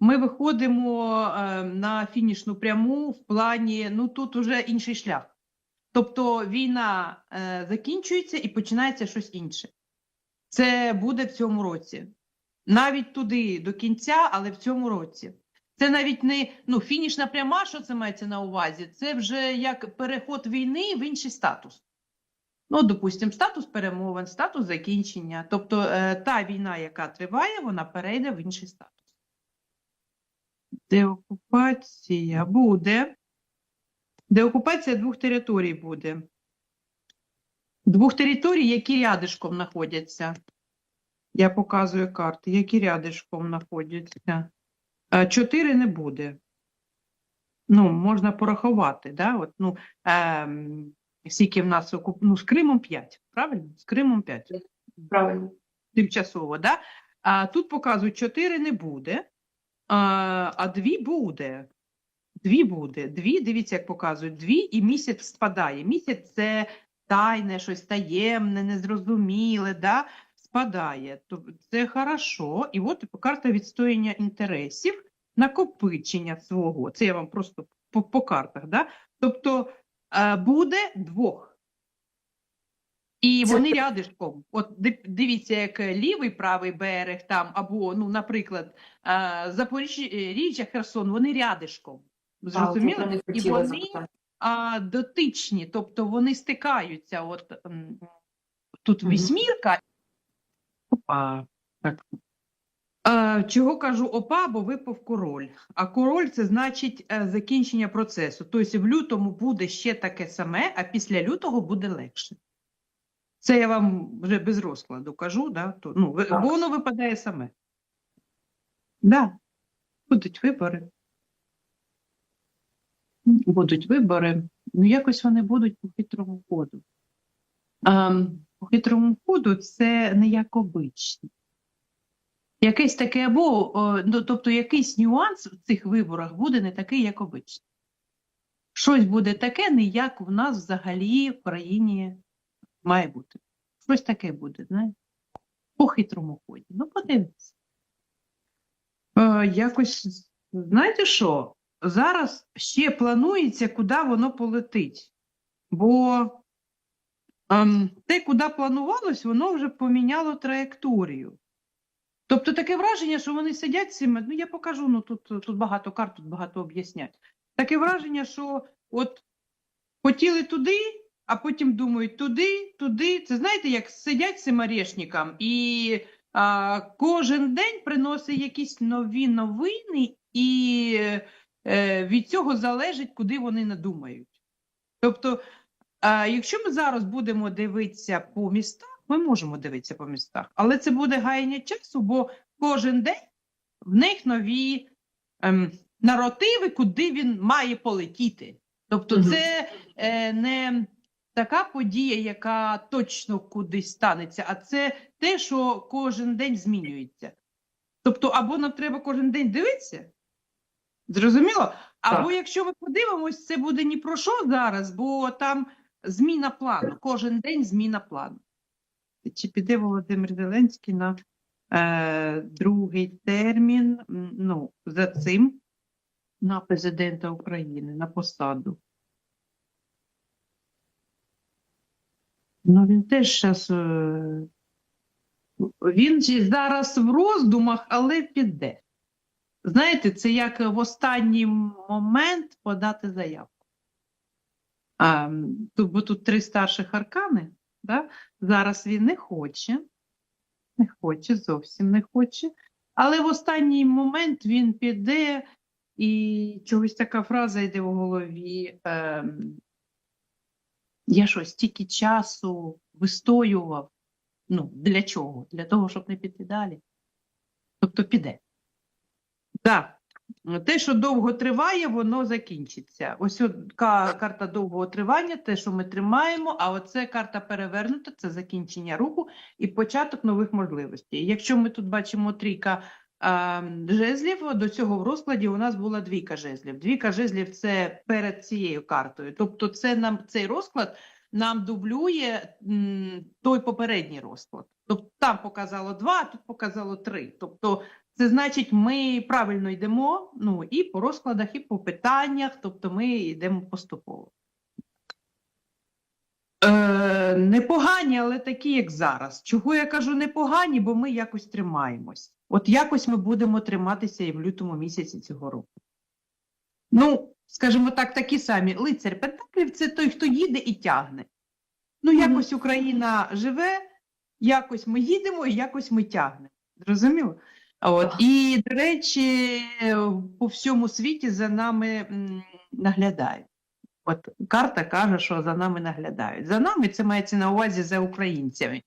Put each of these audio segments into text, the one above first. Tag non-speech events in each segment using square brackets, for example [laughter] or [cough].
Ми виходимо е, на фінішну пряму в плані, ну тут уже інший шлях. Тобто війна е, закінчується і починається щось інше. Це буде в цьому році. Навіть туди до кінця, але в цьому році. Це навіть не ну, фінішна пряма, що це мається на увазі? Це вже як переход війни в інший статус. Ну, допустимо, статус перемовин, статус закінчення. Тобто е, та війна, яка триває, вона перейде в інший статус. Деокупація буде. Деокупація двох територій буде. Двох територій, які рядишком знаходяться. Я показую карти, які рядишком знаходяться. Е, Чотири не буде. Ну, можна порахувати, да? От, ну, ем, скільки в нас окуп... ну, з Кримом 5, правильно? З Кримом 5 Правильно. тимчасово, да? А тут показують 4 не буде, а, а 2 буде. Дві буде. Дві, дивіться, як показують, дві і місяць спадає. Місяць це тайне, щось таємне, незрозуміле, да? спадає. Це хорошо. І от карта відстояння інтересів, накопичення свого. Це я вам просто по, по картах. Да? Тобто е, буде двох. І Це- вони рядишком. От дивіться, як лівий правий берег там, або, ну, наприклад, е, Запоріжжя, Херсон, вони рядишком. Зрозуміло? А, І вони а, дотичні, тобто вони стикаються. От тут вісьмірка. Опа. Так. Е, чого кажу опа, бо випав король. А король це значить е, закінчення процесу. Тобто в лютому буде ще таке саме, а після лютого буде легше. Це я вам вже без розкладу кажу, да? То, ну, бо воно випадає саме. Да. Будуть вибори. Будуть вибори. Ну, якось вони будуть по хитрому ходу. Ем, по хитрому ходу це не як обичне. Якесь таке або, ну, тобто якийсь нюанс в цих виборах буде не такий, як обично. Щось буде таке, не як в нас взагалі в країні має бути. Щось таке буде, знаєте? По хитрому ході. Ну, подивіться. Е, якось, знаєте що? Зараз ще планується, куди воно полетить. Бо ем, те, куди планувалось, воно вже поміняло траєкторію. Тобто таке враження, що вони сидять цими, ну я покажу, ну тут, тут багато карт, тут багато об'яснять. Таке враження, що от хотіли туди, а потім думають туди, туди. Це знаєте, як сидять цим орешникам, і а, кожен день приносить якісь нові новини, і е, від цього залежить, куди вони надумають. Тобто, а, якщо ми зараз будемо дивитися по містах, ми можемо дивитися по містах, але це буде гаяння часу, бо кожен день в них нові ем, наративи, куди він має полетіти. Тобто, це е, не така подія, яка точно кудись станеться, а це те, що кожен день змінюється. Тобто, або нам треба кожен день дивитися, зрозуміло? Або Так. якщо ми подивимось, це буде ні про що зараз, бо там зміна плану. Кожен день зміна плану. Чи піде Володимир Зеленський на е, другий термін ну, за цим на президента України, на посаду? Ну, він теж зараз. Е, він зараз в роздумах, але піде. Знаєте, це як в останній момент подати заявку. А, тут, бо тут три старших аркани. Да? Зараз він не хоче, не хоче, зовсім не хоче. Але в останній момент він піде, і чогось така фраза йде в голові. Ем, я що, стільки часу вистоював. Ну, для чого? Для того, щоб не піти далі. Тобто піде. Так. Те, що довго триває, воно закінчиться. Ось от карта довгого тривання, те, що ми тримаємо, а оце карта перевернута, це закінчення руху і початок нових можливостей. Якщо ми тут бачимо трійка жезлів, до цього в розкладі у нас була двійка жезлів. Двійка жезлів це перед цією картою. Тобто, це нам цей розклад нам дублює той попередній розклад. Тобто там показало два, а тут показало три. Тобто це значить, ми правильно йдемо, ну і по розкладах, і по питаннях, тобто ми йдемо поступово. Е, непогані, але такі, як зараз. Чого я кажу непогані, бо ми якось тримаємось. От якось ми будемо триматися і в лютому місяці цього року. Ну, скажімо так, такі самі. Лицар Пентаклів це той, хто їде і тягне. Ну, якось Україна живе, якось ми їдемо і якось ми тягнемо. Зрозуміло? От. І, до речі, по всьому світі за нами наглядають. От карта каже, що за нами наглядають. За нами це мається на увазі за українцями.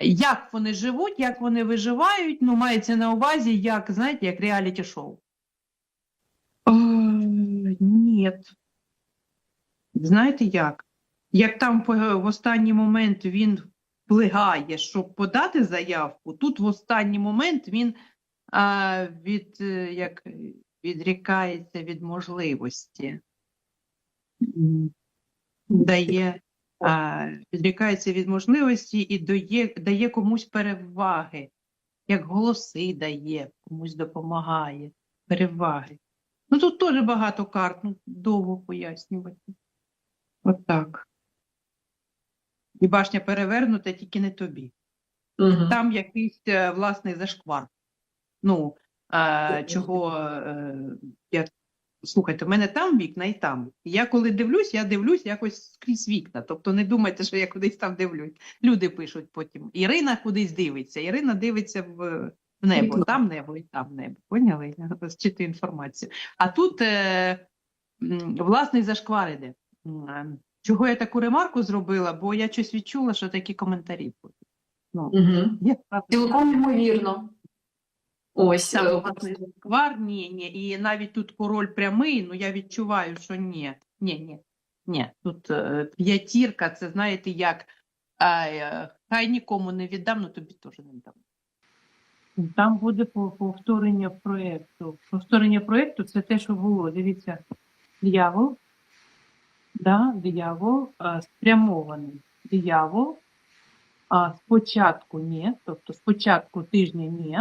Як вони живуть, як вони виживають, ну мається на увазі, як, знаєте, як реаліті-шоу. Е, Ні. Знаєте як? Як там в останній момент він вплигає, щоб подати заявку, тут в останній момент він а, від, як, відрікається від можливості. Дає, а, відрікається від можливості і дає, дає комусь переваги, як голоси дає, комусь допомагає, переваги. Ну тут теж багато карт, ну довго пояснювати. От так. І башня перевернута, тільки не тобі. Угу. Там якийсь е, власний зашквар. Ну, е, Мгм. чого е, я слухайте, в мене там вікна і там. Я коли дивлюсь, я дивлюсь якось скрізь вікна. Тобто не думайте, що я кудись там дивлюсь. Люди пишуть потім. Ірина кудись дивиться. Ірина дивиться в, в небо, Вікно. там небо і там небо. Поняли? Я інформацію. А тут е, власний зашквар іде. М, е, Чого я таку ремарку зробила? Бо я щось відчула, що такі коментарі будуть. Ну, Угу. Цілком ймовірно. Ось. Там е, власний зашквар, ні, ні. І навіть тут король прямий, ну я відчуваю, що ні. Ні, ні. Ні. Тут е, п'ятірка, це знаєте, як а, е, хай нікому не віддам, ну тобі теж не дам. Там буде повторення проєкту. Повторення проєкту це те, що було. Дивіться, диявол, да, диявол а, спрямований. Диявол, а спочатку ні, тобто спочатку тижня ні,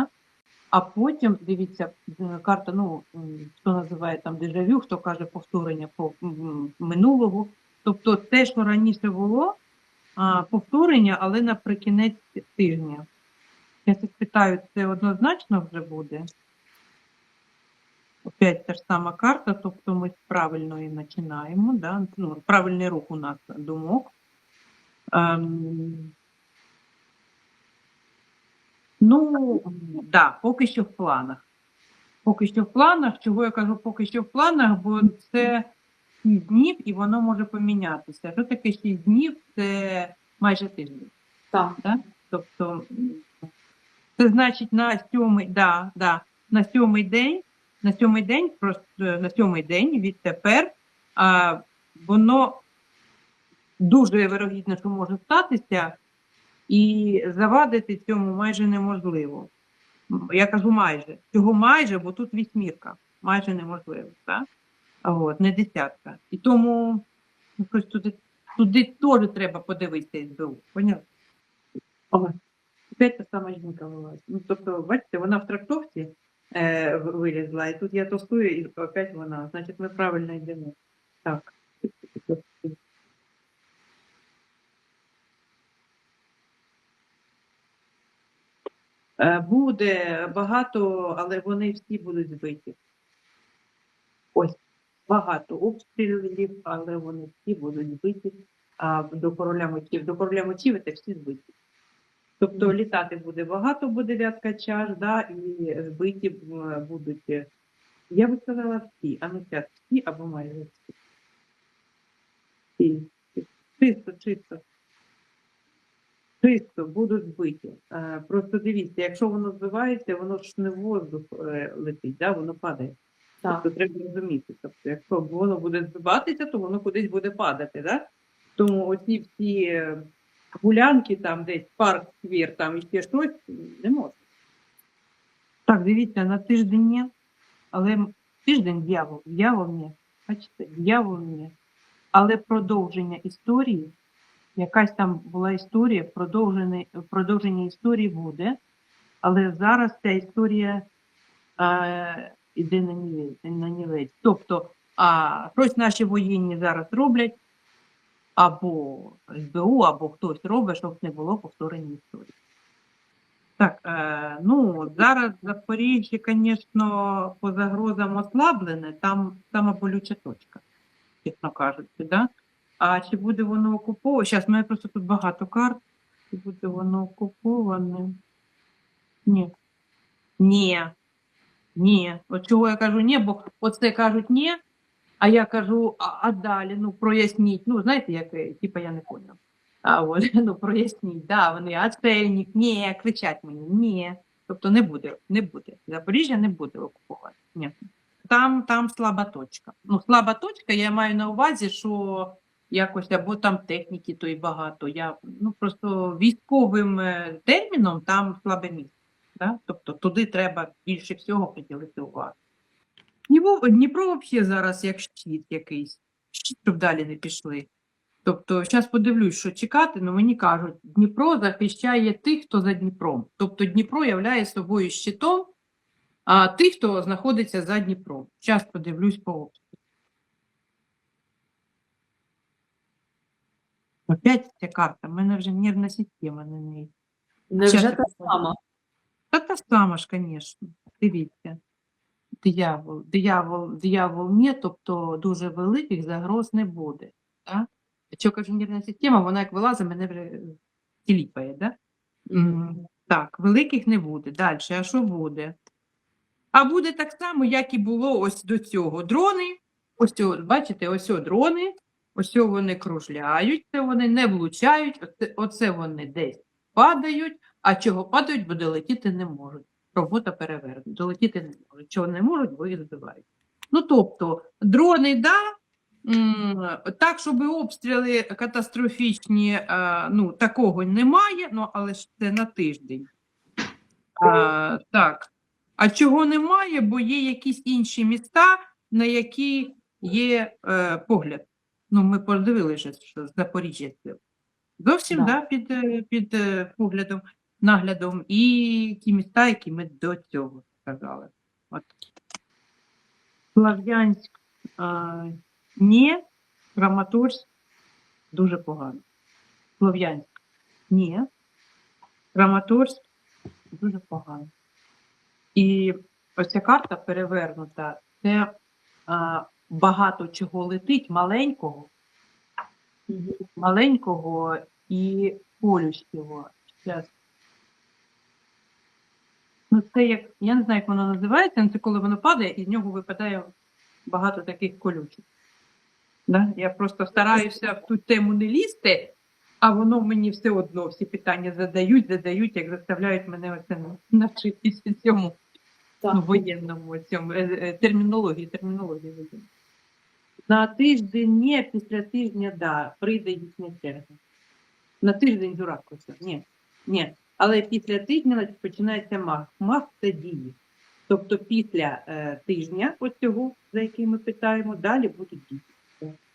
а потім, дивіться, е, карта, ну, хто називає там дежавю, хто каже повторення по минулого. Тобто те, що раніше було, повторення, але наприкінець тижня. Я так питаю, це однозначно вже буде? Опять та ж сама карта, тобто ми з правильної починаємо, да? ну, правильний рух у нас думок. Ем, Ну, да, поки що в планах. Поки що в планах. Чого я кажу поки що в планах, бо це 6 днів і воно може помінятися. Що таке 6 днів? Це майже тиждень. Так. Да? Тобто, це значить на сьомий, да, да, на сьомий день, на сьомий день, просто на сьомий день відтепер а, воно дуже вирогідно, що може статися, і завадити цьому майже неможливо. Я кажу майже. Чого майже, бо тут вісьмірка. Майже неможливо, так? От, не десятка. І тому ну, туди, туди теж треба подивитися СБУ. Поняли? Опять та сама жінка вилазить. Ну, тобто, бачите, вона в трактовці е, вилізла, і тут я тостую, і опять вона. Значить, ми правильно йдемо. Так. Е, Буде багато, але вони всі будуть збиті. Ось багато обстрілів, але вони всі будуть збиті. А до короля мечів, до короля мечів це всі збиті. Тобто літати буде багато, буде дев'ятка чаш, да, і збиті е, будуть. е, Я би сказала всі, а зараз всі або майже всі. Всі. Чисто, чисто. Чисто будуть збиті. Е, Просто дивіться, якщо воно збивається, воно ж не в воздух е, летить, да, воно падає. Так. Тобто треба розуміти. Тобто, якщо воно буде збиватися, то воно кудись буде падати. Да? Тому оці всі гулянки, там десь парк, сквір, там і ще щось не можна. Так, дивіться, на тиждень ні, але тиждень дьявол, дьявол ні. Бачите, дьявол ні. Але продовження історії, якась там була історія, продовження, продовження історії буде, але зараз ця історія е, іде на нівець, на нівець. Тобто, а, щось наші воєнні зараз роблять, або СБУ, або хтось робить, щоб не було повторення історії. Так, е, ну зараз Запоріжжя, звісно, по загрозам ослаблене, там сама болюча точка, чесно кажучи, да? А чи буде воно окуповане? Зараз в мене просто тут багато карт. Чи буде воно окуповане? Ні. Ні. Ні. От чого я кажу ні, бо оце кажуть ні, а я кажу, а, а далі, ну проясніть. Ну, знаєте, як, е, типа я не поняв. А от, [laughs] ну проясніть, да, вони ацельник, ні, кричать мені, ні. Тобто не буде, не буде. Запоріжжя не буде окуповано. Ні. Там, там слаба точка. Ну, слаба точка, я маю на увазі, що якось або там техніки то і багато. Я ну просто військовим е, терміном там слабе місце. Да? Тобто туди треба більше всього приділити увагу. Дніпро, Дніпро взагалі зараз як щит якийсь, щит, щоб далі не пішли. Тобто, зараз подивлюсь, що чекати, але мені кажуть, Дніпро захищає тих, хто за Дніпром. Тобто Дніпро являє собою щитом, а тих, хто знаходиться за Дніпром. Зараз подивлюсь по обстрілу. Опять ця карта, в мене вже нервна система на неї. Невже та сама? Та та сама ж, звісно. Дивіться. Диявол, диявол, диявол ні, тобто дуже великих загроз не буде. Так? Якщо кажу нервна система, вона як вилазить, мене вже тіліпає, да? М, Так, великих не буде. Далі, а що буде? А буде так само, як і було ось до цього. Дрони, ось цього, бачите, ось цього дрони, ось вони кружляють, це вони не влучають, оце, оце вони десь падають, а чого падають, бо долетіти не можуть. Робота перевернута, долетіти не можуть. Чого не можуть, бо їх збивають. Ну, тобто, дрони, да, так, щоб обстріли катастрофічні, е, ну, такого немає, ну, але ж це на тиждень. А, так. А чого немає, бо є якісь інші міста, на які є е, погляд. Ну, ми подивилися, що Запоріжжя це зовсім Да. да. під, е, під е, поглядом, наглядом, і ті міста, які ми до цього сказали. От. Слав'янськ а, ні, Краматорськ дуже погано. Слов'янськ ні, Краматорськ дуже погано. І оця карта перевернута, це а, багато чого летить маленького, маленького і колющого. Ну, це як, я не знаю, як воно називається, але це коли воно падає, і з нього випадає багато таких колючих. Да? Я просто стараюся в ту тему не лізти, а воно мені все одно всі питання задають, задають, як заставляють мене оце навчитися цьому Так. ну, воєнному цьому е, е, термінології, термінології. На тиждень ні, після тижня да, прийде їхня черга. На тиждень дурак ось, ні, ні. Але після тижня починається мах. Мах це дії. Тобто після е, тижня ось цього, за який ми питаємо, далі будуть дії.